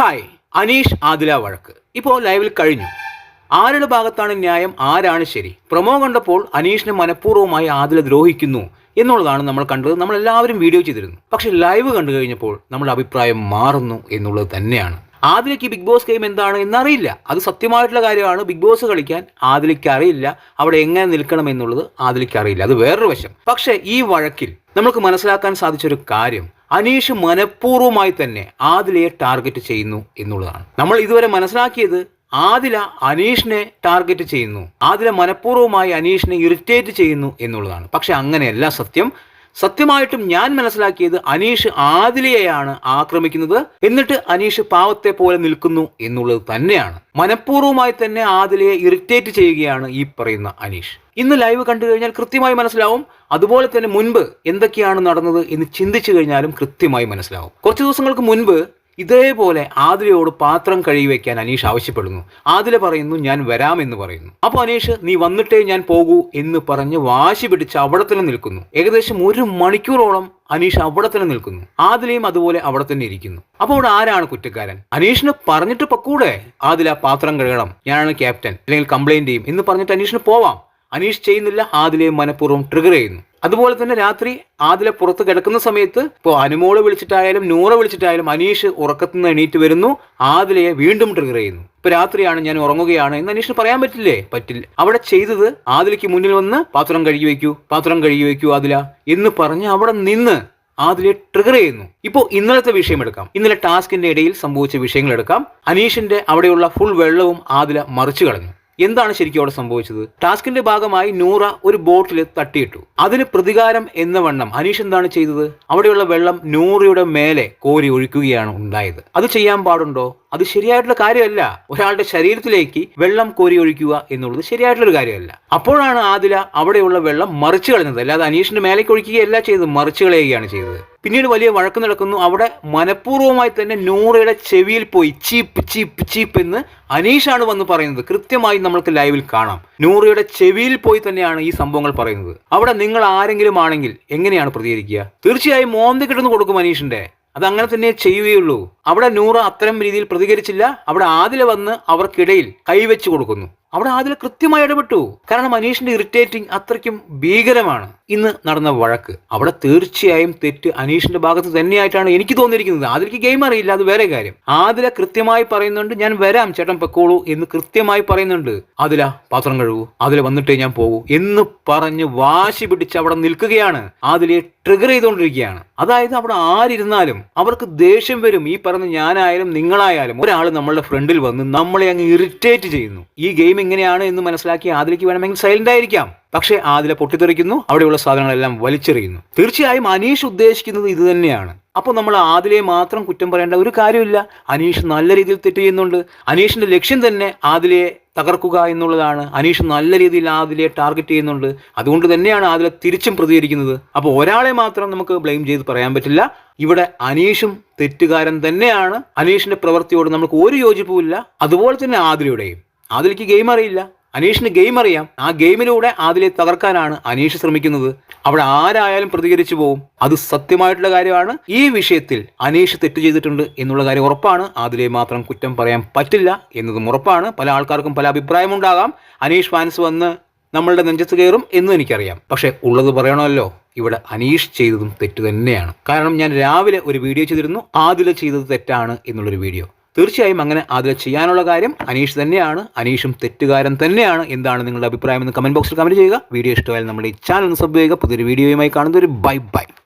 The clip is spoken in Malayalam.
ഹായ് അനീഷ് ആദില വഴക്ക്. ഇപ്പോൾ ലൈവിൽ കഴിഞ്ഞു. ആരുടെ ഭാഗത്താണ് ന്യായം ആരാണ് ശരി? പ്രൊമോ കണ്ടപ്പോൾ അനീഷിനെ മനഃപൂർവമായി ആദില ദ്രോഹിക്കുന്നു എന്നുള്ളതാണ് നമ്മൾ കണ്ടത്. നമ്മൾ എല്ലാവരും വീഡിയോ ചെയ്തിരുന്നു. പക്ഷെ ലൈവ് കണ്ടു കഴിഞ്ഞപ്പോൾ നമ്മുടെ അഭിപ്രായം മാറുന്നു എന്നുള്ളത് തന്നെയാണ്. ആദിലയ്ക്ക് ബിഗ് ബോസ് ഗെയിം എന്താണ് എന്നറിയില്ല. അത് സത്യമായിട്ടുള്ള കാര്യമാണ്. ബിഗ് ബോസ് കളിക്കാൻ ആദിലയ്ക്ക് അറിയില്ല. അവിടെ എങ്ങനെ നിൽക്കണം എന്നുള്ളത് ആദിലയ്ക്ക് അറിയില്ല. അത് വേറൊരു വശം. പക്ഷേ ഈ വഴക്കിൽ നമുക്ക് മനസ്സിലാക്കാൻ സാധിച്ചൊരു കാര്യം. അനീഷ് മനഃപൂർവമായി തന്നെ ആദിലയെ ടാർഗറ്റ് ചെയ്യുന്നു എന്നുള്ളതാണ്. നമ്മൾ ഇതുവരെ മനസ്സിലാക്കിയത് ആദില അനീഷിനെ ടാർഗറ്റ് ചെയ്യുന്നു. ആദില മനഃപൂർവമായി അനീഷിനെ ഇറിറ്റേറ്റ് ചെയ്യുന്നു എന്നുള്ളതാണ്. പക്ഷെ അങ്ങനെയല്ല സത്യം. സത്യമായിട്ടും ഞാൻ മനസ്സിലാക്കിയത് അനീഷ് ആദിലയെയാണ് ആക്രമിക്കുന്നത്. എന്നിട്ട് അനീഷ് പാവത്തെ പോലെ നിൽക്കുന്നു എന്നുള്ളത് തന്നെയാണ്. മനഃപൂർവമായി തന്നെ ആദിലയെ ഇറിറ്റേറ്റ് ചെയ്യുകയാണ് ഈ പറയുന്ന അനീഷ്. ഇന്ന് ലൈവ് കണ്ടു കഴിഞ്ഞാൽ കൃത്യമായി മനസ്സിലാവും. അതുപോലെ തന്നെ മുൻപ് എന്തൊക്കെയാണ് നടന്നത് എന്ന് ചിന്തിച്ചു കഴിഞ്ഞാലും കൃത്യമായി മനസ്സിലാവും. കുറച്ച് ദിവസങ്ങൾക്ക് മുൻപ് ഇതേപോലെ ആതിരയോട് പാത്രം കഴുകി വെക്കാൻ അനീഷ് ആവശ്യപ്പെടുന്നു. ആതിര പറയുന്നു ഞാൻ വരാമെന്ന് പറയുന്നു. അപ്പോൾ അനീഷ് നീ വന്നിട്ടേ ഞാൻ പോകൂ എന്ന് പറഞ്ഞ് വാശി പിടിച്ച് അവിടെ തന്നെ നിൽക്കുന്നു. ഏകദേശം ഒരു മണിക്കൂറോളം അനീഷ് അവിടെ തന്നെ നിൽക്കുന്നു. ആദിലയും അതുപോലെ അവിടെ തന്നെ ഇരിക്കുന്നു. അപ്പോൾ അവിടെ ആരാണ് കുറ്റക്കാരൻ? അനീഷിന് പറഞ്ഞിട്ട് പൊക്കൂടെ ആദില പാത്രം കഴുകണം. ഞാനാണ് ക്യാപ്റ്റൻ. അല്ലെങ്കിൽ കംപ്ലൈന്റ് ചെയ്യും. എന്ന് പറഞ്ഞിട്ട് അനീഷിന് പോവാം. അനീഷ് ചെയ്യുന്നില്ല ആദിലയെ മനഃപൂർവം ട്രിഗർ ചെയ്യുന്നു. അതുപോലെ തന്നെ രാത്രി ആദില പുറത്ത് കിടക്കുന്ന സമയത്ത് ഇപ്പോൾ അനുമോൾ വിളിച്ചിട്ടായാലും നൂറ വിളിച്ചിട്ടായാലും അനീഷ് ഉറക്കത്തു നിന്ന് എണീറ്റ് വരുന്നു. ആദിലയെ വീണ്ടും ട്രിഗർ ചെയ്യുന്നു. ഇപ്പൊ രാത്രിയാണ് ഞാൻ ഉറങ്ങുകയാണ് എന്ന് അനീഷിന് പറയാൻ പറ്റില്ലേ? പറ്റില്ല. അവിടെ ചെയ്തത് ആദിലയ്ക്ക് മുന്നിൽ വന്ന് പാത്രം കഴുകി വയ്ക്കൂ പാത്രം കഴുകി വയ്ക്കൂ ആദില എന്ന് പറഞ്ഞ് അവിടെ നിന്ന് ആദിലെ ട്രിഗർ ചെയ്യുന്നു. ഇപ്പോൾ ഇന്നലത്തെ വിഷയം എടുക്കാം. ഇന്നലെ ടാസ്കിന്റെ ഇടയിൽ സംഭവിച്ച വിഷയങ്ങൾ എടുക്കാം. അനീഷിന്റെ അവിടെയുള്ള ഫുൾ വെള്ളവും ആദില മറിച്ചു കളഞ്ഞു. എന്താണ് ശരിക്കും അവിടെ സംഭവിച്ചത്? ടാസ്കിന്റെ ഭാഗമായി നൂറ ഒരു ബോട്ടിൽ തട്ടിയിട്ടു. അതിന് പ്രതികാരം എന്ന വണ്ണം. അനീഷ് എന്താണ് ചെയ്തത്? അവിടെയുള്ള വെള്ളം നൂറയുടെ മേലെ കോരി ഒഴിക്കുകയാണ് ഉണ്ടായത്. അത് ചെയ്യാൻ പാടുണ്ടോ? അത് ശരിയായിട്ടുള്ള കാര്യമല്ല. ഒരാളുടെ ശരീരത്തിലേക്ക് വെള്ളം കോരി ഒഴിക്കുക എന്നുള്ളത് ശരിയായിട്ടുള്ള ഒരു കാര്യമല്ല. അപ്പോഴാണ് ആദില അവിടെയുള്ള വെള്ളം മറിച്ചു കളഞ്ഞത്. അല്ലാതെ അനീഷിന്റെ മേലേക്ക് ഒഴിക്കുകയല്ല ചെയ്തത്. മറിച്ചു കളയുകയാണ് ചെയ്തത്. പിന്നീട് വലിയ വഴക്ക് നടക്കുന്നു. അവിടെ മനഃപൂർവമായി തന്നെ നൂറയുടെ ചെവിയിൽ പോയി ചീപ്പ് ചീപ്പ് ചീപ്പ് എന്ന് അനീഷാണ് വന്ന് പറയുന്നത്. കൃത്യമായി നമ്മൾക്ക് ലൈവിൽ കാണാം. നൂറയുടെ ചെവിയിൽ പോയി തന്നെയാണ് ഈ സംഭവങ്ങൾ പറയുന്നത്. അവിടെ നിങ്ങൾ ആരെങ്കിലും ആണെങ്കിൽ എങ്ങനെയാണ് പ്രതികരിക്കുക? തീർച്ചയായും മോന്തി കിട്ടുന്നു കൊടുക്കും അനീഷിന്റെ. അത് അങ്ങനെ തന്നെ ചെയ്യുകയുള്ളൂ. അവിടെ നൂറ അത്തരം രീതിയിൽ പ്രതികരിച്ചില്ല. അവിടെ ആദില വന്ന് അവർക്കിടയിൽ കൈവച്ച് കൊടുക്കുന്നു. അവിടെ ആദില കൃത്യമായി ഇടപെട്ടു. കാരണം അനീഷിന്റെ ഇറിറ്റേറ്റിംഗ് അത്രയ്ക്കും ഭീകരമാണ്. ഇന്ന് നടന്ന വഴക്ക്. അവിടെ തീർച്ചയായും തെറ്റ് അനീഷിന്റെ ഭാഗത്ത് തന്നെയായിട്ടാണ് എനിക്ക് തോന്നിയിരിക്കുന്നത്. ആദിലക്ക് ഗെയിം അറിയില്ല അത് വേറെ കാര്യം. ആദില കൃത്യമായി പറയുന്നുണ്ട് ഞാൻ വരാം ചേട്ടൻ പെക്കോളൂ എന്ന് കൃത്യമായി പറയുന്നുണ്ട്. അതില പാത്രം കഴുകൂ ആദില വന്നിട്ടേ ഞാൻ പോകൂ എന്ന് പറഞ്ഞ് വാശി പിടിച്ച് അവിടെ നിൽക്കുകയാണ്. ആദിലയെ ട്രിഗർ ചെയ്തുകൊണ്ടിരിക്കുകയാണ്. അതായത് അവിടെ ആരിരുന്നാലും അവർക്ക് ദേഷ്യം വരും. ഈ പറഞ്ഞ ഞാനായാലും നിങ്ങളായാലും ഒരാൾ നമ്മളുടെ ഫ്രണ്ടിൽ വന്ന് നമ്മളെ അങ്ങ് ഇറിറ്റേറ്റ് ചെയ്യുന്നു. ഈ ഗെയിം എങ്ങനെയാണ് എന്ന് മനസ്സിലാക്കി ആദിലേക്ക് വേണമെങ്കിൽ സൈലന്റ് ആയിരിക്കാം. പക്ഷേ ആദില പൊട്ടിത്തെറിക്കുന്നു അവിടെയുള്ള സാധനങ്ങളെല്ലാം വലിച്ചെറിയുന്നു. തീർച്ചയായും അനീഷ് ഉദ്ദേശിക്കുന്നത് ഇത് തന്നെയാണ്. അപ്പോൾ നമ്മൾ ആദിലയെ മാത്രം കുറ്റം പറയേണ്ട ഒരു കാര്യമില്ല. അനീഷ് നല്ല രീതിയിൽ തെറ്റ് ചെയ്യുന്നുണ്ട്. അനീഷിന്റെ ലക്ഷ്യം തന്നെ ആദിലയെ തകർക്കുക എന്നുള്ളതാണ്. അനീഷ് നല്ല രീതിയിൽ ആദിലയെ ടാർഗറ്റ് ചെയ്യുന്നുണ്ട്. അതുകൊണ്ട് തന്നെയാണ് ആദില തിരിച്ചും പ്രതികരിക്കുന്നത്. അപ്പോൾ ഒരാളെ മാത്രം നമുക്ക് ബ്ലെയിം ചെയ്ത് പറയാൻ പറ്റില്ല. ഇവിടെ അനീഷും തെറ്റുകാരൻ തന്നെയാണ്. അനീഷിന്റെ പ്രവൃത്തിയോട് നമുക്ക് ഒരു യോജിപ്പുമില്ല. അതുപോലെ തന്നെ ആദിലയുടെയും. ആദിലയ്ക്ക് ഗെയിം അറിയില്ല. അനീഷിന് ഗെയിം അറിയാം. ആ ഗെയിമിലൂടെ ആദിലെ തകർക്കാനാണ് അനീഷ് ശ്രമിക്കുന്നത്. അവിടെ ആരായാലും പ്രതികരിച്ചു പോകും അത് സത്യമായിട്ടുള്ള കാര്യമാണ്. ഈ വിഷയത്തിൽ അനീഷ് തെറ്റ് ചെയ്തിട്ടുണ്ട് എന്നുള്ള കാര്യം ഉറപ്പാണ്. ആദിലെ മാത്രം കുറ്റം പറയാൻ പറ്റില്ല എന്നതും ഉറപ്പാണ്. പല ആൾക്കാർക്കും പല അഭിപ്രായമുണ്ടാകാം അനീഷ് ഫാൻസ് വന്ന് നമ്മളുടെ നെഞ്ചത്ത് കയറും എന്നും എനിക്കറിയാം. പക്ഷേ ഉള്ളത് പറയണമല്ലോ. ഇവിടെ അനീഷ് ചെയ്തതും തെറ്റ് തന്നെയാണ്. കാരണം ഞാൻ രാവിലെ ഒരു വീഡിയോ ചെയ്തിരുന്നു. ആദില ചെയ്തത് തെറ്റാണ് എന്നുള്ളൊരു വീഡിയോ തീർച്ചയായും അങ്ങനെ അതിൽ ചെയ്യാനുള്ള കാര്യം അനീഷ് തന്നെയാണ്. അനീഷും തെറ്റുകാരൻ തന്നെയാണ്. എന്താണ് നിങ്ങളുടെ അഭിപ്രായം എന്ന് കമന്റ് ബോക്സിൽ കമന്റ് ചെയ്യുക. വീഡിയോ ഇഷ്ടമായാലും നമ്മുടെ ഈ ചാനൽ ഒന്ന് സബ് ചെയ്യുക. പുതിയൊരു വീഡിയോയുമായി കാണുന്നൊരു ബൈ ബൈ